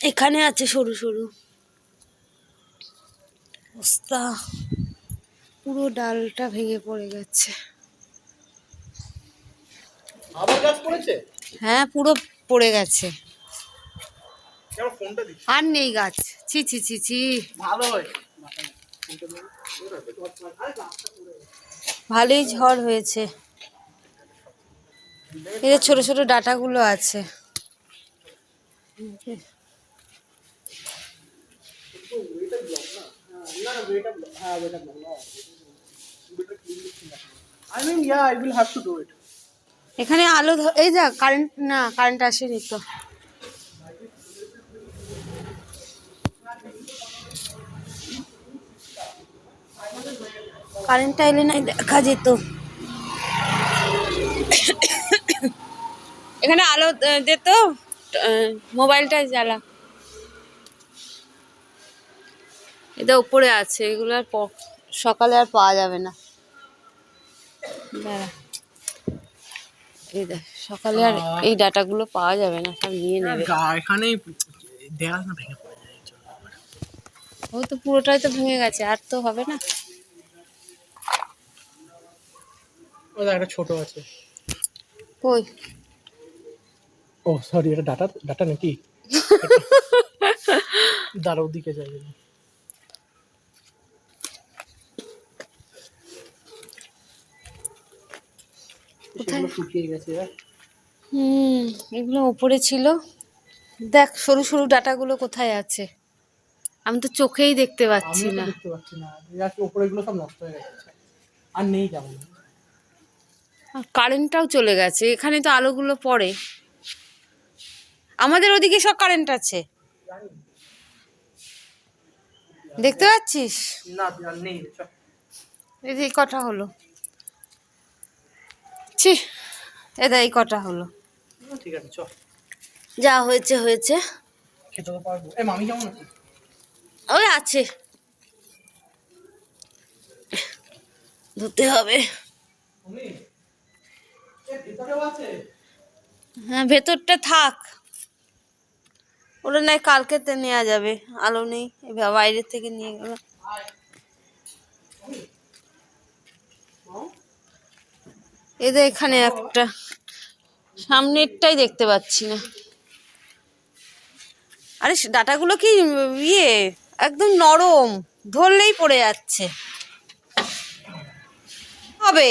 এখানে আছে সরু সরু। অবস্থা। পুরো ডালটা ভেঙে পড়ে গেছে। হ্যাঁ পুরো পড়ে গেছে। আর নেই গাছ। ছি ছি ছি ছি। ভালোই ঝড় হয়েছে। এদের ছোট ছোট ডাটাগুলো আছে। এখানে আলো এই যা কারেন্ট না কারেন্ট আসেনি তো। কারেন্টটা এলে নাই দেখা যেত। এখানে আলো আহ, দে তো আহ, মোবাইলটা জ্বালা। এটা উপরে আছে এগুলো আর প- সকালে আর পাওয়া যাবে না। দাঁড়া। এই দেখ সকালে আর এই ডাটাগুলো পাওয়া যাবে না সব নিয়ে নেবে। গা- দেয়াল না ভেঙে পড়ে যায় ও তো পুরোটাই তো ভেঙে গেছে আর তো হবে না। ও একটা ছোট আছে। কই? ও সরি এটা ডাটা ডাটা নাকি? দাঁড়া ওদিকে যাই। সেগুলো শুকিয়ে গেছে? হুম এগুলো উপরে ছিল। দেখ সরু সরু ডাটাগুলো কোথায় আছে? আমি তো চোখেই দেখতে পাচ্ছি না। দেখতে পাচ্ছি না। উপরে গুলো সব নষ্ট হয়ে গেছে। আর নেই কারেন্টটাও চলে গেছে। এখানে তো আলোগুলো পড়ে। আমাদের ওদিকে সব কারেন্ট আছে। দেখতে পাচ্ছিস? না নেই এই কটা হলো? ছি এটা এই কটা হলো। ঠিক আছে চল যা হয়েছে হয়েছে। খেতে তো পারব। এ মামি কেমন আছে? ওই আছে। ধুতে হবে। মামি হ্যাঁ ভেতরটা থাক। ওটা নয় কালকে তো নেওয়া যাবে। আলো নেই বাইরের থেকে নিয়ে গেল। এদের এখানে একটা, সামনেরটাই দেখতে পাচ্ছি না। আরে ডাটাগুলো কি ইয়ে একদম নরম, ধরলেই পড়ে যাচ্ছে। হবে।